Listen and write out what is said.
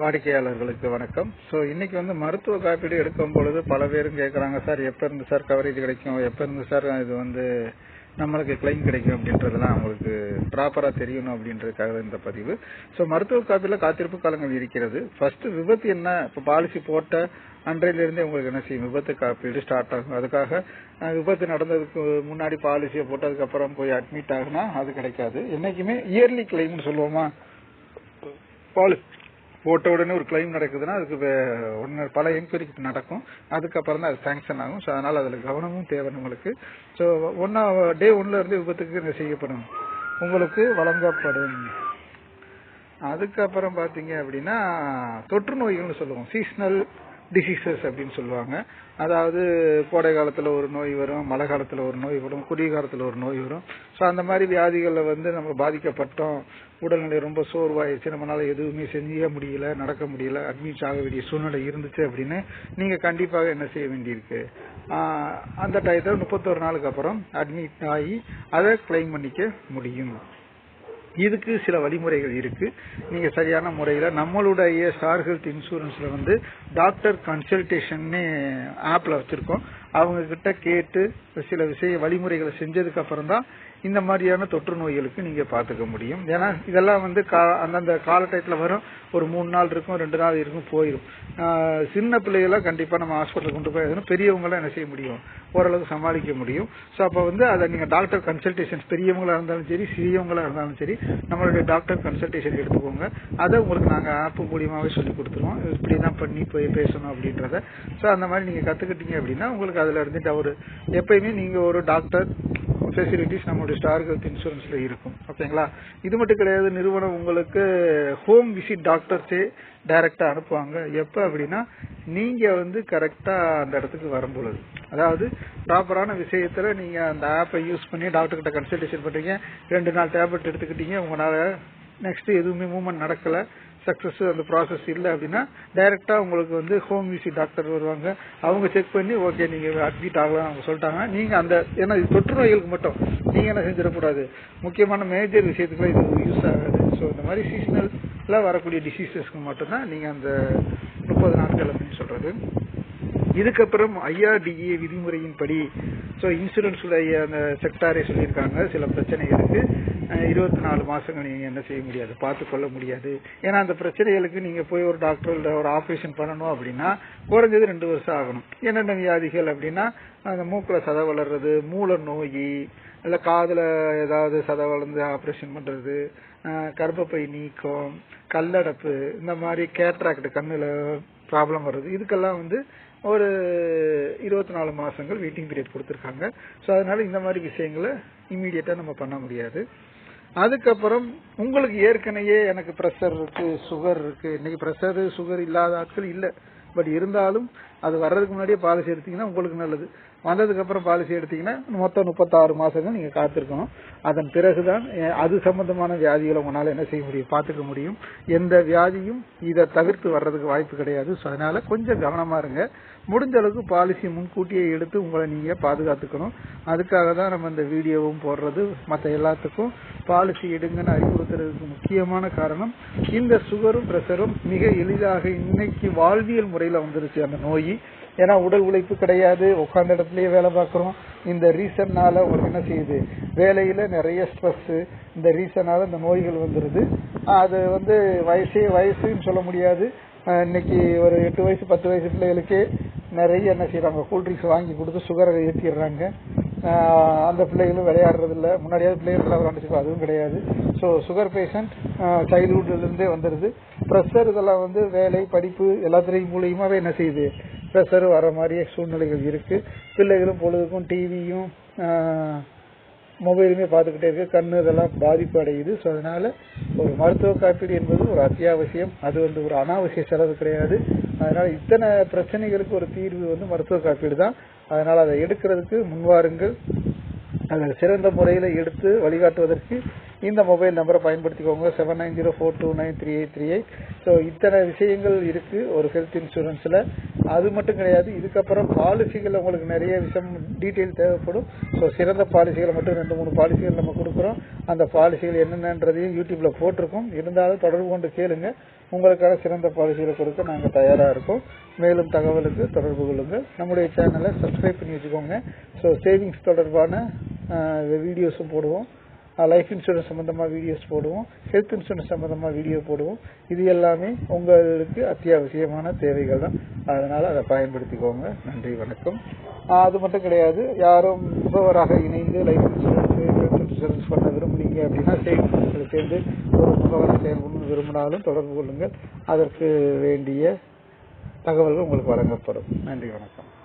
வாடிக்கையாளர்களுக்கு வணக்கம். ஸோ இன்னைக்கு வந்து மருத்துவ காப்பீடு எடுக்கும் பொழுது பல பேரும் கேட்குறாங்க சார் எப்போ இருந்து சார் கவரேஜ் கிடைக்கும்? எப்போ இருந்து சார் இது வந்து நம்மளுக்கு கிளைம் கிடைக்கும்? அப்படின்றதெல்லாம் அவங்களுக்கு ப்ராப்பராக தெரியணும் அப்படின்றதுக்காக இந்த பதிவு. ஸோ மருத்துவ காப்பீடில் காத்திருப்பு காலங்கள் இருக்கிறது. ஃபர்ஸ்ட் விபத்து என்ன? இப்போ பாலிசி போட்ட அன்றையிலிருந்தே உங்களுக்கு என்ன செய்யும்? விபத்து காப்பீடு ஸ்டார்ட் ஆகும். அதுக்காக விபத்து நடந்ததுக்கு முன்னாடி பாலிசியை போட்டு அதுக்கப்புறம் போய் அட்மிட் ஆகுனா அது கிடைக்காது. என்னைக்குமே இயர்லி கிளைம்னு சொல்லுவோமா? பாலிசி போட்ட உடனே ஒரு கிளைம் நடக்குதுன்னா அதுக்கு உடனே பல என்கொயரி நடக்கும். அதுக்கப்புறம் தான் அது சாங்ஷன் ஆகும். ஸோ அதனால அதில் கவனமும் தேவை உங்களுக்கு ஸோ ஒன்னா டே ஒன்ல இருந்து விபத்துக்கு செய்யப்படும். உங்களுக்கு வழங்கப்படும். அதுக்கப்புறம் பாத்தீங்க அப்படின்னா தொற்று நோய்கள்னு சொல்லுவோம். சீசனல் டிசீசஸ் அப்படின்னு சொல்லுவாங்க. அதாவது கோடை காலத்தில் ஒரு நோய் வரும் மழை காலத்தில் ஒரு நோய் வரும் குடிய காலத்தில் ஒரு நோய் வரும். ஸோ அந்த மாதிரி வியாதிகளில் வந்து நம்ம பாதிக்கப்பட்டோம். உடல்நிலை ரொம்ப சோர்வாயிருச்சு. நம்மளால எதுவுமே செஞ்சே முடியல நடக்க முடியல அட்மிட் ஆக வேண்டிய சூழ்நிலை இருந்துச்சு அப்படின்னு நீங்கள் கண்டிப்பாக என்ன செய்ய வேண்டியிருக்கு? அந்த டயத்தில் முப்பத்தொரு நாளுக்கு அப்புறம் அட்மிட் ஆகி அதை கிளைம் பண்ணிக்க முடியும். இதுக்கு சில வழிமுறைகள் இருக்கு. நீங்க சரியான முறையில நம்மளுடைய ஸ்டார் ஹெல்த் இன்சூரன்ஸ்ல வந்து டாக்டர் கன்சல்டேஷன் ஆப்ல வச்சிருக்கோம். அவங்க கிட்ட கேட்டு சில விஷய வழிமுறைகளை செஞ்சதுக்கு அப்புறம் தான் இந்த மாதிரியான தொற்று நோய்களுக்கு நீங்க பாத்துக்க முடியும். ஏன்னா இதெல்லாம் வந்து கா- அந்தந்த காலடயத்துல வரும். ஒரு மூணு நாள் இருக்கும் ரெண்டு நாள் இருக்கும் போயிடும் சின்ன பிள்ளைகளை கண்டிப்பா நம்ம ஹாஸ்பிட்டல் கொண்டு போய் பெரியவங்களாம் என்ன செய்ய முடியும்? ஓரளவுக்கு சமாளிக்க முடியும். ஸோ அப்போ வந்து அதை நீங்க டாக்டர் கன்சல்டேஷன் பெரியவங்களா இருந்தாலும் சரி சிறியவங்களா இருந்தாலும் சரி நம்மளுடைய டாக்டர் கன்சல்டேஷன் எடுத்துக்கோங்க. அதை உங்களுக்கு நாங்க ஆப் மூலியமாவே சொல்லி கொடுத்துருவோம். இப்படி தான் பண்ணி போய் பேசணும் அப்படின்றத. ஸோ அந்த மாதிரி நீங்க கத்துக்கிட்டீங்க அப்படின்னா உங்களுக்கு அதுல இருந்துட்டு அவரு எப்பயுமே நீங்க ஒரு டாக்டர் ஃபெசிலிட்டிஸ் நம்மளுடைய ஸ்டார் ஹெல்த் இன்சூரன்ஸ்ல இருக்கும். ஓகேங்களா? இது மட்டும் கிடையாது நிறுவனம் உங்களுக்கு ஹோம் விசிட் டாக்டர்ஸே டைரக்டா அனுப்புவாங்க. எப்ப அப்படின்னா நீங்க வந்து கரெக்டா அந்த இடத்துக்கு வரும்பொழுது. அதாவது ப்ராப்பரான விஷயத்துல நீங்க அந்த ஆப்பை யூஸ் பண்ணி டாக்டர் கிட்ட கன்சல்டேஷன் பண்றீங்க. ரெண்டு நாள் டேப்லெட் எடுத்துக்கிட்டீங்க. உங்களால நெக்ஸ்ட் எதுவுமே மூவ்மெண்ட் நடக்கல. சக்சஸ் அந்த ப்ராசஸ் இல்லை அப்படின்னா டைரக்டா உங்களுக்கு வந்து ஹோம் விசிட் டாக்டர் வருவாங்க. அவங்க செக் பண்ணி ஓகே நீங்க அட்மிட் ஆகலாம் அவங்க சொல்லிட்டாங்க. நீங்க அந்த ஏன்னா இது தொற்று நோய்களுக்கு மட்டும். நீங்க என்ன செஞ்சிடக்கூடாது? முக்கியமான மேஜர் விஷயத்துக்குலாம் இது யூஸ் ஆகாது. ஸோ இந்த மாதிரி சீசனல்ல வரக்கூடிய டிசீசஸ்க்கு மட்டும்தான் நீங்க அந்த முப்பது நாட்கள் அப்படின்னு சொல்றது. இதுக்கப்புறம் ஐஆர்டிஏ விதிமுறையின்படி ஸோ இன்சூரன்ஸுடைய அந்த செக்டாரே சொல்லியிருக்காங்க. சில பிரச்சனைகளுக்கு இருபத்தி நாலு மாசங்கள் நீங்க என்ன செய்ய முடியாது பார்த்து கொள்ள முடியாது. ஏன்னா அந்த பிரச்சனைகளுக்கு நீங்க போய் ஒரு டாக்டர் ஒரு ஆபரேஷன் பண்ணணும் அப்படின்னா குறைஞ்சது ரெண்டு வருஷம் ஆகணும். என்னென்ன வியாதிகள் அப்படின்னா அந்த மூக்குல சதை வளர்றது மூல நோய் இல்ல காதுல ஏதாவது சதை வளர்ந்து ஆபரேஷன் பண்றது கர்ப்பப்பை நீக்கம் கல்லடப்பு இந்த மாதிரி கேட்ராக்ட் கண்ணுல ப்ராப்ளம் வருது இதுக்கெல்லாம் வந்து ஒரு இருபத்தி நாலு மாசங்கள் வெயிட்டிங் பீரியட் கொடுத்துருக்காங்க. ஸோ அதனால இந்த மாதிரி விஷயங்களை இம்மீடியட்டா நம்ம பண்ண முடியாது. அதுக்கப்புறம் உங்களுக்கு ஏற்கனவே எனக்கு ப்ரெஷர் இருக்கு சுகர் இருக்கு. இன்னைக்கு ப்ரெஷர் சுகர் இல்லாத ஆட்கள் இல்ல. பட் இருந்தாலும் அது வர்றதுக்கு முன்னாடியே பாலிசி எடுத்தீங்கன்னா உங்களுக்கு நல்லது. வந்ததுக்கு அப்புறம் பாலிசி எடுத்தீங்கன்னா மொத்தம் முப்பத்தாறு மாசங்கள் நீங்க காத்திருக்கணும். அதன் பிறகுதான் அது சம்பந்தமான வியாதிகளை உங்களால என்ன செய்ய முடியும் பார்த்துக்க முடியும். எந்த வியாதியும் இதை தவிர்த்து வர்றதுக்கு வாய்ப்பு கிடையாது. ஸோ அதனால கொஞ்சம் கவனமா இருங்க. முடிஞ்ச அளவுக்கு பாலிசி முன்கூட்டியே எடுத்து உங்களை நீங்க பாதுகாத்துக்கணும். அதுக்காக தான் நம்ம இந்த வீடியோவும் போடுறது. மற்ற எல்லாத்துக்கும் பாலிசி எடுங்கன்னு அறிவுறுத்துறதுக்கு முக்கியமான காரணம் இந்த சுகரும் பிரஷரும் மிக எளிதாக இன்னைக்கு வாழ்வியல் முறையில வந்துருச்சு அந்த நோய். ஏன்னா உடல் உழைப்பு கிடையாது உட்காந்த இடத்துலயே வேலை பார்க்குறோம். இந்த ரீசன்னால உங்களுக்கு என்ன செய்யுது? வேலையில நிறைய ஸ்ட்ரெஸ் இந்த ரீசனால இந்த நோய்கள் வந்துருது. அது வந்து வயசே வயசுன்னு சொல்ல முடியாது. இன்னைக்கு ஒரு எட்டு வயசு பத்து வயசு பிள்ளைகளுக்கே நிறைய என்ன செய்யறாங்க கூல்ட்ரிங்க்ஸ் வாங்கி கொடுத்து சுகரை ஏற்றிடுறாங்க அந்த பிள்ளைகளும் விளையாடுறதில்ல. முன்னாடியாவது பிள்ளைகள் விளையாண்டுச்சு அதுவும் கிடையாது. ஸோ சுகர் பேஷண்ட் சைல்ட்ஹுட்ல வந்துடுது ப்ரெஷர் இதெல்லாம் வந்து வேலை படிப்பு எல்லாத்துலேயும் மூலியமாகவே என்ன செய்யுது? ப்ரெஷர் வர மாதிரியே சூழ்நிலைகள் இருக்குது பிள்ளைகளும் பொழுதுக்கும் டிவியும் மொபைலுமே பார்த்துக்கிட்டே இருக்கு. கண் இதெல்லாம் பாதிப்பு அடையுது. ஸோ அதனால ஒரு மருத்துவ காப்பீடு என்பது ஒரு அத்தியாவசியம். அது வந்து ஒரு அனாவசிய செலவு கிடையாது. அதனால இத்தனை பிரச்சனைகளுக்கு ஒரு தீர்வு வந்து மருத்துவ காப்பீடு தான் அதனால் அதை எடுக்கிறதுக்கு முன்வாருங்கள். அதை சிறந்த முறையில் எடுத்து வழிகாட்டுவதற்கு இந்த மொபைல் நம்பரை பயன்படுத்திக்கோங்க. Seven nine zero four two nine three eight three eight so இத்தனை விஷயங்கள் இருக்குது ஒரு ஹெல்த் இன்சூரன்ஸில் அது மட்டும் கிடையாது. இதுக்கப்புறம் பாலிசிகள் உங்களுக்கு நிறைய விஷயம் டீட்டெயில் தேவைப்படும். ஸோ சிறந்த பாலிசிகளை மட்டும் ரெண்டு மூணு பாலிசிகள் நம்ம கொடுக்குறோம். அந்த பாலிசிகள் என்னென்னன்றதையும் யூடியூப்ல போட்டிருக்கோம். இருந்தாலும் தொடர்பு கொண்டு கேளுங்க. உங்களுக்கான சிறந்த பாலிசிகளை கொடுக்க நாங்கள் தயாராக இருக்கோம். மேலும் தகவலுக்கு தொடர்பு கொள்ளுங்கள். நம்முடைய சேனலை சப்ஸ்கிரைப் பண்ணி வச்சுக்கோங்க. ஸோ சேவிங்ஸ் தொடர்பான வீடியோஸும் போடுவோம். லைஃப் இன்சூரன்ஸ் சம்மந்தமாக வீடியோஸ் போடுவோம். ஹெல்த் இன்சூரன்ஸ் சம்பந்தமாக வீடியோ போடுவோம். இது எல்லாமே உங்களுக்கு அத்தியாவசியமான தேவைகள் தான். அதனால் அதை பயன்படுத்திக்கோங்க. நன்றி வணக்கம். அது மட்டும் கிடையாது. யாரும் முகவராக இணைந்து லைஃப் இன்சூரன்ஸ் ஹெல்த் இன்சூரன்ஸ் பண்ண விரும்புனீங்க அப்படின்னா சேவிங்ஸ் சேர்ந்து ஒரு முகவரை செயல்படணும் விரும்பினாலும் தொடர்பு கொள்ளுங்கள். அதற்கு வேண்டிய தகவல்கள் உங்களுக்கு வழங்கப்படும். நன்றி வணக்கம்.